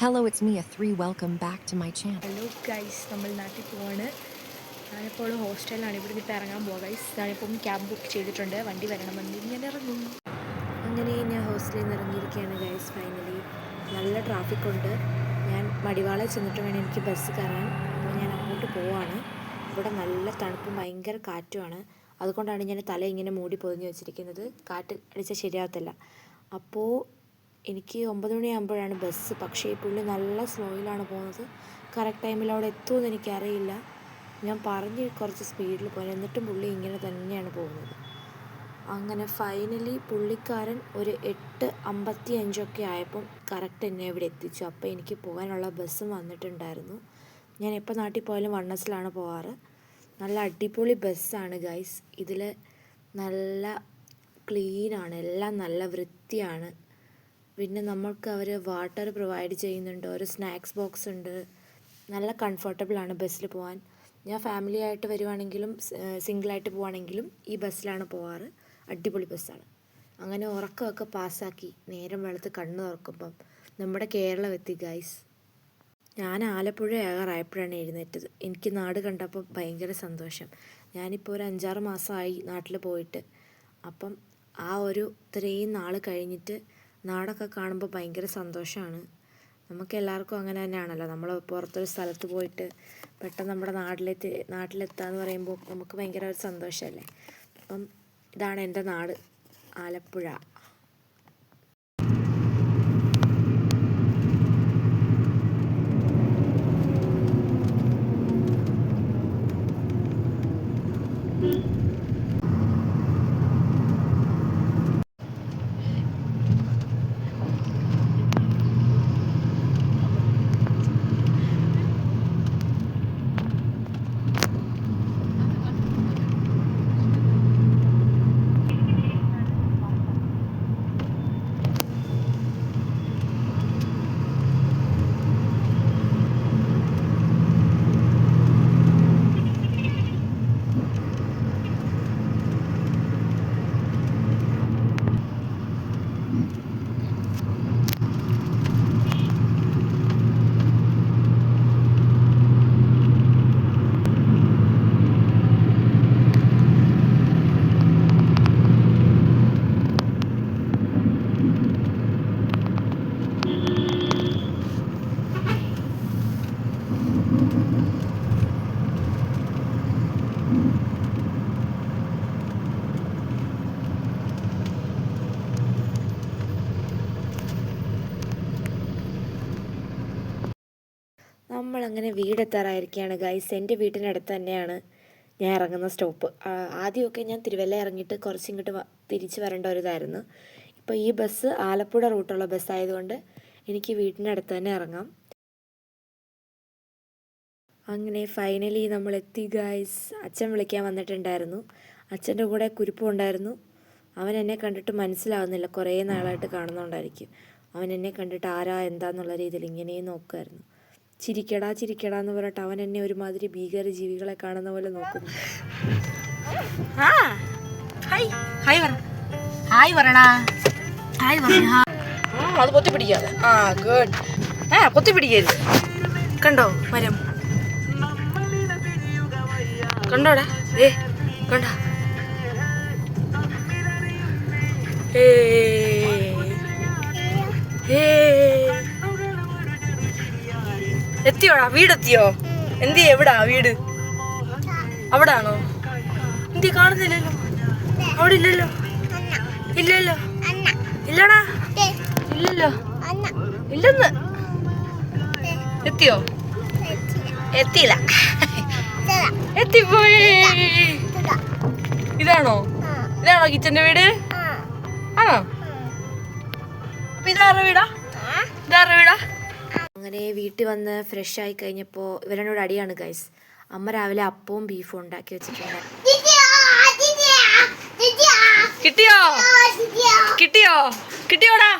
Hello, it's A 3. Welcome back to my channel hello guys നമ്മൾ നാട്ടിൽ പോവാണ്. ഞാനിപ്പോൾ ഹോസ്റ്റലിലാണ്. ഇവിടെ നിന്ന് ഇപ്പോൾ ഇറങ്ങാൻ പോവാം ഗൈസ് ഞാനിപ്പം ക്യാബ് ബുക്ക് ചെയ്തിട്ടുണ്ട്. വണ്ടി വരണമെന്ന് ഞാൻ ഇറങ്ങും. അങ്ങനെ ഞാൻ ഹോസ്റ്റലിൽ നിന്ന് ഇറങ്ങിയിരിക്കുകയാണ് ഗൈസ് ഫൈനലി നല്ല ട്രാഫിക് ഉണ്ട്. ഞാൻ മടിവാള ചെന്നിട്ട് വേണം എനിക്ക് ബസ് കയറാൻ. അപ്പോൾ ഞാൻ അങ്ങോട്ട് പോവാണ്. ഇവിടെ നല്ല തണുപ്പും ഭയങ്കര കാറ്റുമാണ്. അതുകൊണ്ടാണ് ഞാൻ തല ഇങ്ങനെ മൂടി പൊതിഞ്ഞ് വെച്ചിരിക്കുന്നത്. കാറ്റ് അടിച്ചാൽ ശരിയാകത്തില്ല അപ്പോൾ എനിക്ക് ഒമ്പത് മണിയാകുമ്പോഴാണ് ബസ് പക്ഷേ പുള്ളി നല്ല സ്ലോയിലാണ് പോകുന്നത്. കറക്റ്റ് ടൈമിൽ അവിടെ എത്തുമെന്ന് എനിക്കറിയില്ല. ഞാൻ പറഞ്ഞ് കുറച്ച് സ്പീഡിൽ പോയി എന്നിട്ടും പുള്ളി ഇങ്ങനെ തന്നെയാണ് പോകുന്നത്. അങ്ങനെ ഫൈനലി പുള്ളിക്കാരൻ ഒരു എട്ട് അമ്പത്തി അഞ്ചൊക്കെ ആയപ്പം കറക്റ്റ് എന്നെ ഇവിടെ എത്തിച്ചു. അപ്പോൾ എനിക്ക് പോകാനുള്ള ബസ്സും വന്നിട്ടുണ്ടായിരുന്നു. ഞാൻ എപ്പോൾ നാട്ടിൽ പോയാലും വണ്ണസിലാണ് പോകാറ്. നല്ല അടിപൊളി ബസ്സാണ് ഗൈസ്. ഇതിൽ നല്ല ക്ലീനാണ്. എല്ലാം നല്ല വൃത്തിയാണ്. പിന്നെ നമ്മൾക്ക് അവർ വാട്ടർ പ്രൊവൈഡ് ചെയ്യുന്നുണ്ട്. ഒരു സ്നാക്സ് ബോക്സ് ഉണ്ട്. നല്ല കംഫർട്ടബിൾ ആണ് ബസ്സിൽ പോകാൻ ഞാൻ ഫാമിലി ആയിട്ട് വരുവാണെങ്കിലും സിംഗിളായിട്ട് പോവാണെങ്കിലും ഈ ബസ്സിലാണ് പോവാറ്. അടിപൊളി ബസ്സാണ് അങ്ങനെ ഉറക്കമൊക്കെ പാസ്സാക്കി നേരം വെളുത്ത് കണ്ണ് തുറക്കുമ്പം നമ്മുടെ കേരളം എത്തി ഗൈസ് ഞാൻ ആലപ്പുഴ ആകാറായപ്പോഴാണ് എഴുന്നേറ്റത്. എനിക്ക് നാട് കണ്ടപ്പോൾ ഭയങ്കര സന്തോഷം. ഞാനിപ്പോൾ ഒരു അഞ്ചാറ് മാസമായി നാട്ടിൽ പോയിട്ട്. അപ്പം ആ ഒരു ഇത്രയും നാൾ കഴിഞ്ഞിട്ട് നാടൊക്കെ കാണുമ്പോൾ ഭയങ്കര സന്തോഷമാണ് നമുക്ക് എല്ലാവർക്കും അങ്ങനെ തന്നെയാണല്ലോ. നമ്മൾ പുറത്തൊരു സ്ഥലത്ത് പോയിട്ട് പെട്ടെന്ന് നമ്മുടെ നാട്ടിലെത്തി നാട്ടിലെത്താന്ന് പറയുമ്പോൾ നമുക്ക് ഭയങ്കര ഒരു സന്തോഷമല്ലേ അപ്പം ഇതാണ് എന്റെ നാട് ആലപ്പുഴ. നമ്മളങ്ങനെ വീടെത്താറായിരിക്കുകയാണ് ഗൈസ് എന്റെ വീട്ടിനടുത്ത് തന്നെയാണ് ഞാൻ ഇറങ്ങുന്ന സ്റ്റോപ്പ്. ആദ്യമൊക്കെ ഞാൻ തിരുവല്ല ഇറങ്ങിയിട്ട് കുറച്ച് ഇങ്ങോട്ട് വ- തിരിച്ച് വരേണ്ട ഒരു ഇതായിരുന്നു. ഇപ്പോൾ ഈ ബസ് ആലപ്പുഴ റൂട്ടുള്ള ബസ്സായതുകൊണ്ട് എനിക്ക് വീട്ടിനടുത്ത് തന്നെ ഇറങ്ങാം. അങ്ങനെ ഫൈനലി നമ്മൾ എത്തി ഗൈസ് അച്ഛൻ വിളിക്കാൻ വന്നിട്ടുണ്ടായിരുന്നു. അച്ഛന്റെ കൂടെ കുരുപ്പം ഉണ്ടായിരുന്നു. അവൻ എന്നെ കണ്ടിട്ട് മനസ്സിലാവുന്നില്ല. കുറേ നാളായിട്ട് കാണുന്നുണ്ടായിരിക്കും. അവൻ എന്നെ കണ്ടിട്ട് ആരാ എന്താന്നുള്ള രീതിയിൽ ഇങ്ങനെ നോക്കുമായിരുന്നു ചിരിക്കടാ ചിരിക്കടാ എന്ന് പറഞ്ഞിട്ട് അവൻ എന്നെ ഒരുമാതിരി ഭീകര ജീവികളെ കാണുന്ന പോലെ നോക്കും. ഹായ് പറടാ ഹായ് പറഞ്ഞ അത് പിടിക്കാതെ ആ ഗുഡ് ആ പിടിക്കരുത് കണ്ടോ മരം? കണ്ടോടാ ഏ കണ്ടോ. ഏ ഏ. എത്തിയോടാ? വീടെത്തിയോ? എന്തി എവിടാ? വീട്? അവിടാണോ? ആണോ എന്തി കാണുന്നില്ലല്ലോ. അവിടെ ഇല്ലല്ലോ. ഇല്ലല്ലോ ഇല്ലടാ. ഇല്ലല്ലോ. ഇല്ലെന്ന്. എത്തിയോ? എത്തിയില്ല. എത്തിപ്പോയി. ഇതാണോ? ഇതാണോ കിച്ചന്റെ വീട്? ആണോ? അപ്പൊ ഇതാറ വീടാ? ഇതാറ വീടാ? അങ്ങനെ വീട്ടിൽ വന്ന് ഫ്രഷ് ആയി കഴിഞ്ഞപ്പോൾ ഇവരോട് അടിയാണ് ഗൈസ് അമ്മ രാവിലെ അപ്പവും ബീഫും ഉണ്ടാക്കി വെച്ചിട്ടുണ്ട്. കിട്ടിയോ? കിട്ടിയോ? കിട്ടിയോടാ?